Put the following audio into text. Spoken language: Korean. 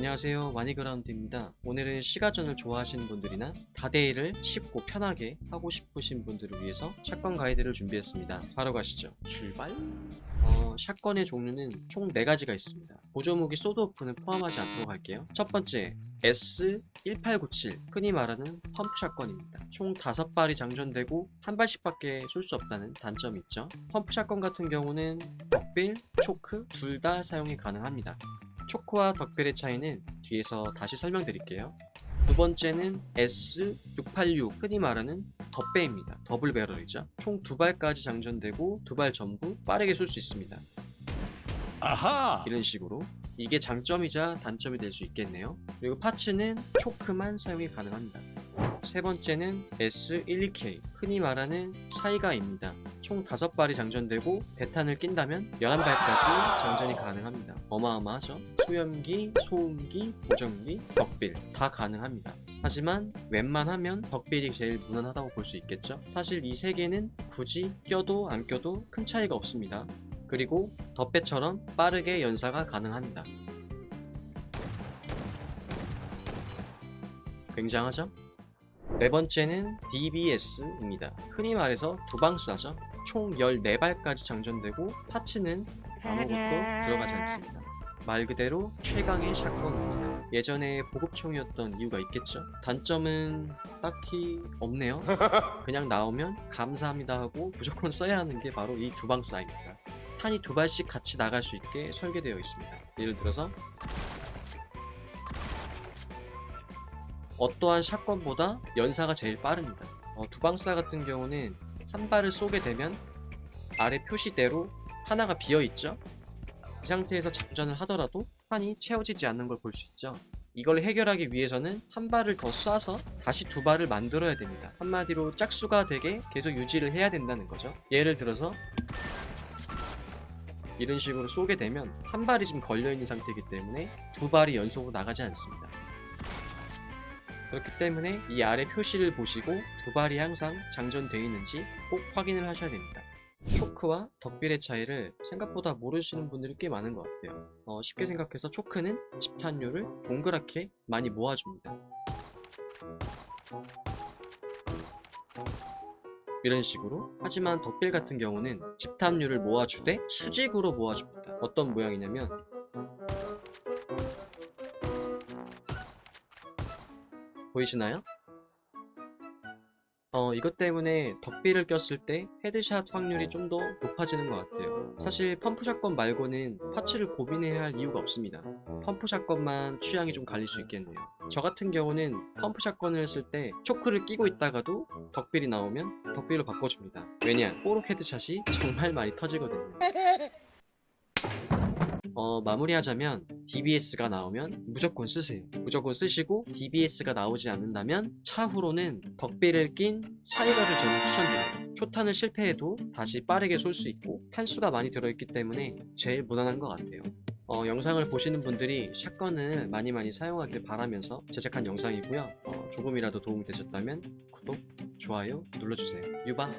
안녕하세요. 와니그라운드입니다. 오늘은 시가전을 좋아하시는 분들이나 다대일을 쉽고 편하게 하고 싶으신 분들을 위해서 샷건 가이드를 준비했습니다. 바로 가시죠. 출발! 어, 샷건의 종류는 총 4가지가 있습니다. 보조무기 소드오프는 포함하지 않도록 할게요. 첫 번째 S1897 흔히 말하는 펌프 샷건입니다. 총 5발이 장전되고 한 발씩 밖에 쏠 수 없다는 단점이 있죠. 펌프 샷건 같은 경우는 덕빌, 초크 둘 다 사용이 가능합니다 초크와 덕벨의 차이는 뒤에서 다시 설명드릴게요. 두 번째는 S686 흔히 말하는 덧배입니다. 더블 배럴이죠. 총 두 발까지 장전되고 두 발 전부 빠르게 쏠 수 있습니다. 아하! 이런 식으로 이게 장점이자 단점이 될 수 있겠네요. 그리고 파츠는 초크만 사용이 가능합니다. 세 번째는 S12K 흔히 말하는 사이가입니다. 총 5발이 장전되고 대탄을 낀다면 11발까지 장전이 가능합니다. 어마어마하죠? 소염기, 소음기, 보정기, 덕빌 다 가능합니다. 하지만 웬만하면 덕빌이 제일 무난하다고 볼 수 있겠죠? 사실 이 세 개는 굳이 껴도 안 껴도 큰 차이가 없습니다. 그리고 덧배처럼 빠르게 연사가 가능합니다. 굉장하죠? 네 번째는 DBS입니다. 흔히 말해서 두방사죠. 총 14발까지 장전되고 파츠는 아무것도 들어가지 않습니다. 말 그대로 최강의 샷건입니다. 예전에 보급총이었던 이유가 있겠죠? 단점은 딱히 없네요. 그냥 나오면 감사합니다 하고 무조건 써야 하는 게 바로 이 두방사입니다. 탄이 두 발씩 같이 나갈 수 있게 설계되어 있습니다. 예를 들어서 어떠한 샷건보다 연사가 제일 빠릅니다. 어, 두방사 같은 경우는 한 발을 쏘게 되면 아래 표시대로 하나가 비어 있죠. 이 상태에서 장전을 하더라도 판이 채워지지 않는 걸 볼 수 있죠. 이걸 해결하기 위해서는 한 발을 더 쏴서 다시 두 발을 만들어야 됩니다. 한마디로 짝수가 되게 계속 유지를 해야 된다는 거죠. 예를 들어서 이런 식으로 쏘게 되면 한 발이 지금 걸려있는 상태이기 때문에 두 발이 연속으로 나가지 않습니다. 그렇기 때문에 이 아래 표시를 보시고 두 발이 항상 장전되어 있는지 꼭 확인을 하셔야 됩니다. 초크와 덕빌의 차이를 생각보다 모르시는 분들이 꽤 많은 것 같아요. 어, 쉽게 생각해서 초크는 집탄율을 동그랗게 많이 모아줍니다. 이런 식으로 하지만 덕빌 같은 경우는 집탄율을 모아주되 수직으로 모아줍니다. 어떤 모양이냐면 보이시나요? 어, 이것 때문에 덕비를 꼈을 때 헤드샷 확률이 좀 더 높아지는 것 같아요. 사실 펌프 샷건 말고는 파츠를 고민해야 할 이유가 없습니다. 펌프 샷건만 취향이 좀 갈릴 수 있겠네요. 저 같은 경우는 펌프 샷건을 쓸때 초크를 끼고 있다가도 덕빌이 나오면 덕빌로 바꿔줍니다. 왜냐? 뽀록 헤드샷이 정말 많이 터지거든요. 어, 마무리하자면 DBS가 나오면 무조건 쓰세요. 무조건 쓰시고 DBS가 나오지 않는다면 차후로는 덕비를 낀 사이가를 저는 추천드려요. 초탄을 실패해도 다시 빠르게 쏠 수 있고 탄수가 많이 들어있기 때문에 제일 무난한 것 같아요. 어, 영상을 보시는 분들이 샷건을 많이 많이 사용하길 바라면서 제작한 영상이고요. 어, 조금이라도 도움이 되셨다면 구독, 좋아요 눌러주세요. 유바!